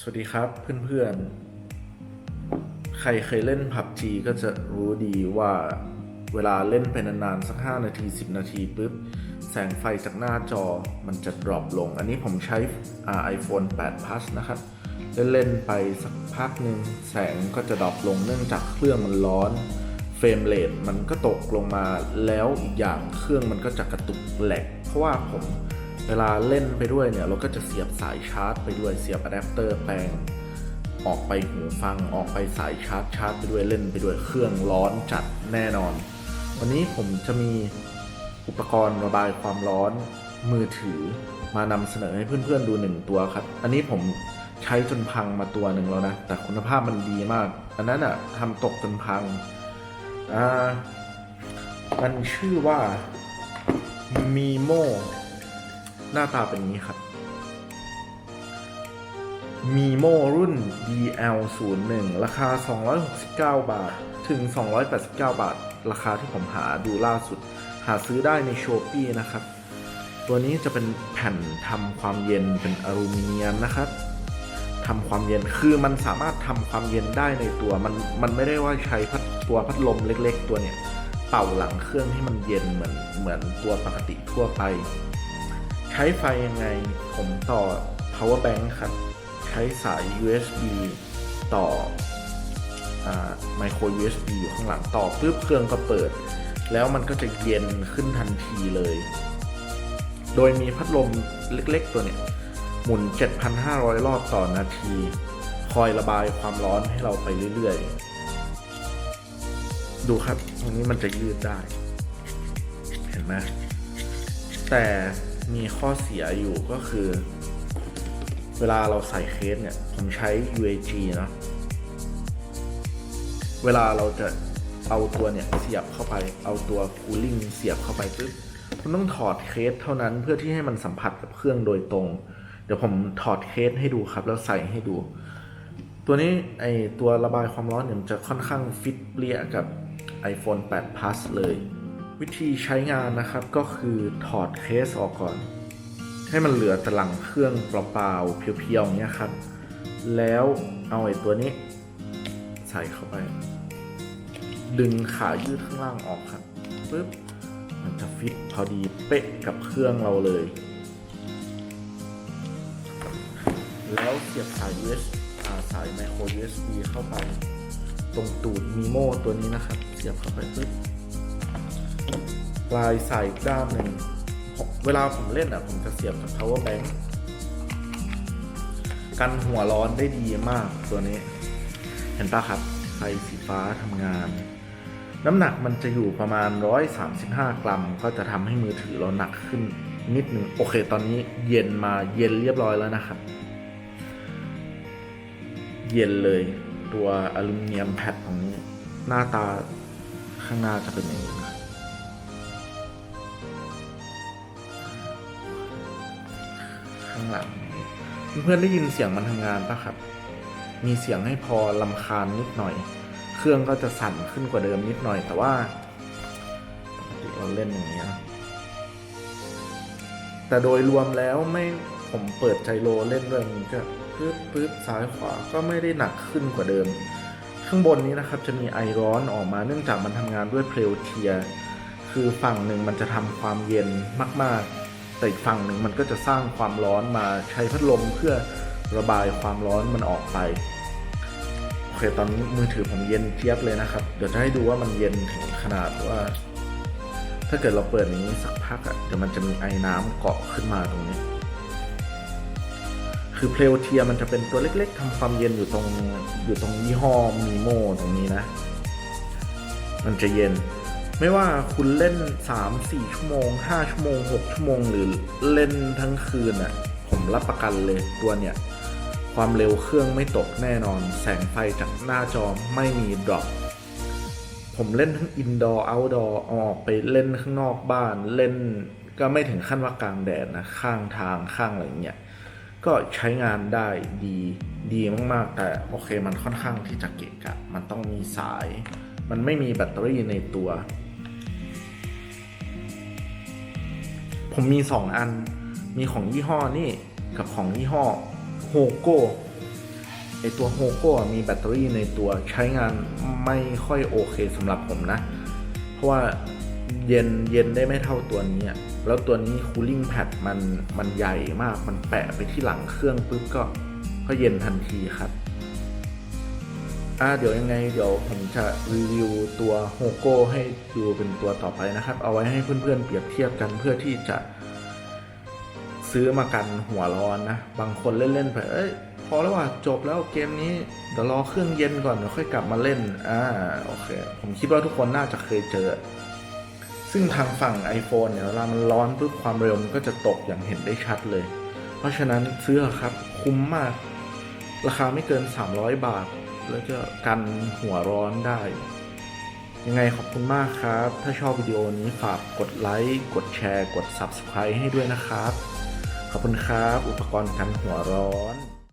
สวัสดีครับเพื่อนๆ ใครเคยเล่น PUBG ก็จะรู้ดีว่าเวลาเล่นไปนานๆ สัก 5 นาที 10 นาทีปุ๊บ แสงไฟจากหน้าจอมันจะดรอปลง อันนี้ผมใช้อ่า iPhone 8 Plus นะครับ เล่นๆไปสักพักหนึ่งแสงก็จะดรอปลงเนื่องจากเครื่องมันร้อนเฟรมเรทมันก็ตกลงมาแล้วอีกอย่างเครื่องมันก็จะกระตุกแหลก เพราะว่าผม เวลาเล่นไปด้วยเนี่ย เราก็จะเสียบสายชาร์จไปด้วยเสียบอะแดปเตอร์แปลงออกไปหูฟังออกไปสายชาร์จชาร์จไปด้วยเล่นไปด้วยเครื่องร้อนจัดแน่นอน วันนี้ผมจะมีอุปกรณ์ระบายความร้อนมือถือมานำเสนอให้เพื่อนๆดูหนึ่งตัวครับ อันนี้ผมใช้จนพังมาตัวหนึ่งแล้วนะ แต่คุณภาพมันดีมาก อันนั้นอะทำตกจนพังอ่ามันชื่อว่ามีโม หน้าตาเป็นอย่างนี้ครับมีโมรุ่น DL01 ราคา 269 บาท ถึง 289 บาท ราคาที่ผมหาดูล่าสุด หาซื้อได้ใน s h อ p e e นะครับ ตัวนี้จะเป็นแผ่นทำความเย็นเป็นอลูมิเนียมนะครับทำความเย็นคือมันสามารถทำความเย็นได้ในตัว มันมันไม่ได้ว่าใช้พัดตัวพัดลมเล็ก ๆ ตัวเนี่ย เป่าหลังเครื่องให้มันเย็นเหมือนเหมือนตัวปกติทั่วไป ช้ไฟยังไง ผมต่อ power bank ครับ ใช้สาย USB ต่ออ micro USB อยู่ข้างหลังต่อปุ๊บเครื่องก็เปิด แล้วมันก็จะเย็นขึ้นทันทีเลย โดยมีพัดลมเล็กๆตัวเนี่ย หมุน 7,500 รอบต่อนาที คอยระบายความร้อนให้เราไปเรื่อยๆ ดูครับ ตรงนี้มันจะยืดได้ เห็นไหมแต่ มีข้อเสียอยู่ก็คือ เวลาเราใส่เคสเนี่ย ผมใช้ UAG เนอะเวลาเราจะเอาตัวเนี่ยเสียบเข้าไป เอาตัวคูลิ่งเสียบเข้าไปปุ๊บคุณต้องถอดเคสเท่านั้นเพื่อที่ให้มันสัมผัสกับเครื่องโดยตรง เดี๋ยวผมถอดเคสให้ดูครับ แล้วใส่ให้ดู ตัวนี้ไอตัวระบายความร้อนเนี่ยมันจะค่อนข้างฟิตเปรี้ยกับ iPhone 8 Plus เลย วิธีใช้งานนะครับก็คือถอดเคสออกก่อน ให้มันเหลือแต่หลังเครื่องเปล่าๆเพียวๆอย่างเงี้ยครับ แล้วเอาไอ้ตัวนี้ ใส่เข้าไป ดึงขายืดข้างล่างออกครับปึ๊บมันจะฟิตพอดีเป๊ะกับเครื่องเราเลย แล้วเสียบสาย USB าสาย micro USB เข้าไป ตรงตูดมีโม่ตัวนี้นะครับ เสียบเข้าไปปึ๊บ ปลายสายอีกด้านหนึ่งเวลาผมเล่นอะ ผมจะเสียบกับ power bank กันหัวร้อนได้ดีมากตัวนี้ เห็นปะครับไฟสีฟ้าทำงาน น้ำหนักมันจะอยู่ประมาณ 135 กรัม ก็จะทำให้มือถือเราหนักขึ้นนิดหนึ่งโอเค ตอนนี้เย็นมาเย็นเรียบร้อยแล้วนะครับ เย็นเลยตัวอลูมิเนียมแพดของนี้ หน้าตาข้างหน้าจะเป็นอย่างนี้ ข้างหลัง เพื่อนๆได้ยินเสียงมันทำงานปะครับ มีเสียงให้พอลำคาญนิดหน่อย เครื่องก็จะสั่นขึ้นกว่าเดิมนิดหน่อย แต่ว่าปกติเราเล่นอย่างนี้นะแต่โดยรวมแล้วไม่ผมเปิดใจโลเล่นเรื่องนี้ก็ปึ๊บปึ๊บซ้ายขวาก็ไม่ได้หนักขึ้นกว่าเดิม ข้างบนนี้นะครับจะมีไอร้อนออกมาเนื่องจากมันทำงานด้วยเพลเทีย คือฝั่งหนึ่งมันจะทำความเย็นมาก ๆ แต่อีกฝั่งหนึ่งมันก็จะสร้างความร้อนมาใช้พัดลมเพื่อระบายความร้อนมันออกไปโอเคตอนนี้มือถือผมเย็นเจี๊ยบเลยนะครับ เดี๋ยวจะให้ดูว่ามันเย็นถึงขนาดว่า ถ้าเกิดเราเปิดอย่างนี้สักพักอะ่ะเดี๋ยวมันจะมีไอ้น้ำเกาะขึ้นมาตรงนี้ คือเพลวเทียมันจะเป็นตัวเล็กๆทำความเย็นอยู่ตรงอยู่ตรงยี่ห้อมีโมตรงนี้นะ มันจะเย็น ไม่ว่าคุณเล่น 3 4 ชั่วโมง 5 ชั่วโมง 6 ชั่วโมง หรือเล่นทั้งคืนน่ะ ผมรับประกันเลยตัวเนี่ย ความเร็วเครื่องไม่ตกแน่นอน แสงไฟจากหน้าจอไม่มีดรอปผมเล่นทั้งอินดอร์เอาท์ดอร์ออกไปเล่นข้างนอกบ้านเล่นก็ไม่ถึงขั้นว่ากลางแดดนะ ข้างทางข้างอะไรอย่างเงี้ยก็ใช้งานได้ดีดีมาก ๆ แต่โอเคมันค่อนข้างที่จะเกะกะ มันต้องมีสาย มันไม่มีแบตเตอรี่ในตัว ผมมีสองอัน มีของยี่ห้อนี่กับของยี่ห้อโฮโก้ไอตัวโฮโก้มีแบตเตอรี่ในตัวใช้งานไม่ค่อยโอเคสำหรับผมนะ เพราะว่าเย็นเย็นได้ไม่เท่าตัวนี้อะแล้วตัวนี้คูลิ่งแพดมันมันใหญ่มาก มันแปะไปที่หลังเครื่องปุ๊บก็ก็เย็นทันทีครับ อ่าเดี๋ยวยังไงเดี๋ยวผมจะรีวิวตัวโฮโก้ให้ดูเป็นตัวต่อไปนะครับ เอาไว้ให้เพื่อนๆเปรียบเทียบกันเพื่อที่จะ ซื้อมากันหัวร้อนนะ บางคนเล่นๆไปเอ้ยพอแล้วว่ะจบแล้วเกมนี้เดี๋ยวรอเครื่องเย็นก่อนเดี๋ยวค่อยกลับมาเล่นอ่าโอเค ผมคิดว่าทุกคนน่าจะเคยเจอ ซึ่งทางฝั่ง iPhone เนี่ยเวลามันร้อนปุ๊บความเร็วมันก็จะตกอย่างเห็นได้ชัดเลย เพราะฉะนั้นซื้อครับคุ้มมาก ราคาไม่เกิน 300 บาท แล้วก็กันหัวร้อนได้ ยังไงขอบคุณมากครับ ถ้าชอบวิดีโอนี้ฝากกดไลค์กดแชร์ กด Subscribe ให้ด้วยนะครับ ขอบคุณครับ อุปกรณ์กันหัวร้อน